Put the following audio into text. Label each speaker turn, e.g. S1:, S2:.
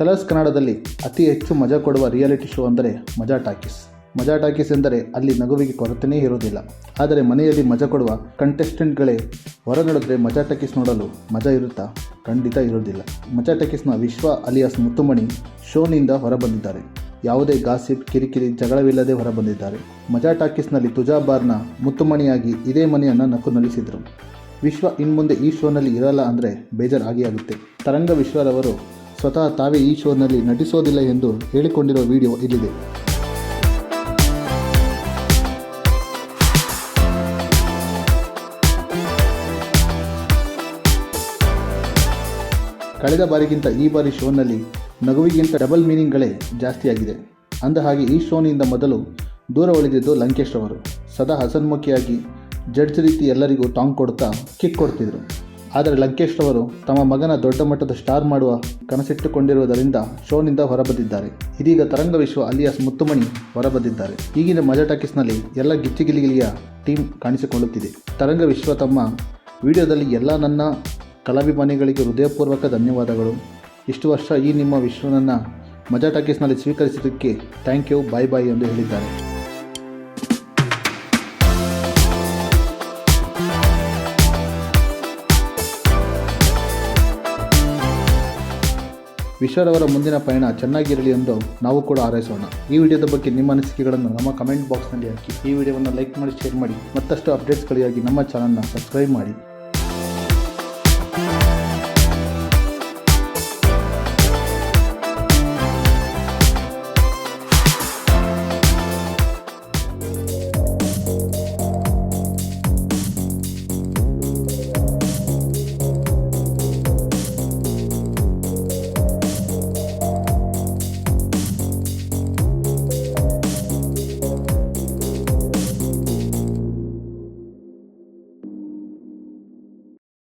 S1: Colours ಕನ್ನಡದಲ್ಲಿ ಅತಿ ಹೆಚ್ಚು ಮಜಾ ಕೊಡುವ ರಿಯಾಲಿಟಿ ಶೋ ಅಂದರೆ ಮಜಾ ಟಾಕೀಸ್. ಮಜಾ ಟಾಕೀಸ್ ಎಂದರೆ ಅಲ್ಲಿ ನಗುವಿಗೆ ಕೊರತೆಯೇ ಇರುವುದಿಲ್ಲ. ಆದರೆ ಮನೆಯಲ್ಲಿ ಮಜಾ ಕೊಡುವ ಕಂಟೆಸ್ಟೆಂಟ್ಗಳೇ ಹೊರ ನಡೆದ್ರೆ ಮಜಾ ಟಾಕೀಸ್ ನೋಡಲು ಮಜಾ ಇರುತ್ತಾ? ಖಂಡಿತ ಇರುವುದಿಲ್ಲ. ಮಜಾ ಟಾಕೀಸ್ನ ವಿಶ್ವ ಅಲಿಯಾಸ್ ಮುತ್ತುಮಣಿ ಶೋನಿಂದ ಹೊರಬಂದಿದ್ದಾರೆ. ಯಾವುದೇ ಗಾಸಿಪ್, ಕಿರಿಕಿರಿ, ಜಗಳವಿಲ್ಲದೆ ಹೊರಬಂದಿದ್ದಾರೆ. ಮಜಾ ಟಾಕೀಸ್ನಲ್ಲಿ ತುಜಾಬಾರ್ನ ಮುತ್ತುಮಣಿಯಾಗಿ ಇದೇ ಮನೆಯನ್ನು ನಕ್ಕು ನಲಿಸಿದರು. ವಿಶ್ವ ಇನ್ಮುಂದೆ ಈ ಶೋನಲ್ಲಿ ಇರಲ್ಲ ಅಂದರೆ ಬೇಜಾರಾಗಿ ಆಗುತ್ತೆ. ತರಂಗ ವಿಶ್ವರವರು ಸ್ವತಃ ತಾವೇ ಈ ಶೋನಲ್ಲಿ ನಟಿಸೋದಿಲ್ಲ ಎಂದು ಹೇಳಿಕೊಂಡಿರುವ ವಿಡಿಯೋ ಇಲ್ಲಿದೆ. ಕಳೆದ ಬಾರಿಗಿಂತ ಈ ಬಾರಿ ಶೋನಲ್ಲಿ ನಗುವಿಗಿಂತ ಡಬಲ್ ಮೀನಿಂಗ್ಗಳೇ ಜಾಸ್ತಿಯಾಗಿದೆ. ಅಂದ ಹಾಗೆ ಈ ಶೋನಿಂದ ಮೊದಲು ದೂರ ಉಳಿದಿದ್ದು ಲಂಕೇಶ್ ಅವರು ಸದಾ ಹಸನ್ಮುಖಿಯಾಗಿ ಜಡ್ಜ್ ರೀತಿ ಎಲ್ಲರಿಗೂ ಟಾಂಗ್ ಕೊಡ್ತಾ ಕಿಕ್ ಕೊಡ್ತಿದ್ರು. ಆದರೆ ಲಂಕೇಶ್ ಅವರು ತಮ್ಮ ಮಗನ ದೊಡ್ಡ ಮಟ್ಟದ ಸ್ಟಾರ್ ಮಾಡುವ ಕನಸಿಟ್ಟುಕೊಂಡಿರುವುದರಿಂದ ಶೋನಿಂದ ಹೊರಬಂದಿದ್ದಾರೆ. ಇದೀಗ ತರಂಗ ವಿಶ್ವ ಅಲಿಯಾಸ್ ಮುತ್ತುಮಣಿ ಹೊರಬಂದಿದ್ದಾರೆ. ಈಗಿನ ಮಜಾ ಟಾಕೀಸ್ನಲ್ಲಿ ಎಲ್ಲ ಗಿಚ್ಚಿಗಿಲಿಗಿಲಿಯ ಟೀಮ್ ಕಾಣಿಸಿಕೊಳ್ಳುತ್ತಿದೆ. ತರಂಗ ವಿಶ್ವ ತಮ್ಮ ವಿಡಿಯೋದಲ್ಲಿ ಎಲ್ಲ ನನ್ನ ಕಲಾಭಿಮಾನಿಗಳಿಗೆ ಹೃದಯಪೂರ್ವಕ ಧನ್ಯವಾದಗಳು. ಇಷ್ಟು ವರ್ಷ ಈ ನಿಮ್ಮ ವಿಶ್ವನನ್ನು ಮಜಾ ಟಾಕೀಸ್ನಲ್ಲಿ ಸ್ವೀಕರಿಸಿದ್ದಕ್ಕೆ ಥ್ಯಾಂಕ್ ಯು, ಬಾಯ್ ಬಾಯ್ ಎಂದು ಹೇಳಿದ್ದಾರೆ. ವಿಶ್ವರವರ ಮುಂದಿನ ಪಯಣ ಚೆನ್ನಾಗಿರಲಿ ಎಂದು ನಾವು ಕೂಡ ಹಾರೈಸೋಣ. ಈ ವಿಡಿಯೋದ ಬಗ್ಗೆ ನಿಮ್ಮ ಅನಿಸಿಕೆಗಳನ್ನು ನಮ್ಮ ಕಮೆಂಟ್ ಬಾಕ್ಸ್ನಲ್ಲಿ ಹಾಕಿ. ಈ ವಿಡಿಯೋವನ್ನು ಲೈಕ್ ಮಾಡಿ, ಶೇರ್ ಮಾಡಿ. ಮತ್ತಷ್ಟು ಅಪ್ಡೇಟ್ಸ್ಗಳಿಗಾಗಿ ನಮ್ಮ ಚಾನಲ್ನ ಸಬ್ಸ್ಕ್ರೈಬ್ ಮಾಡಿ.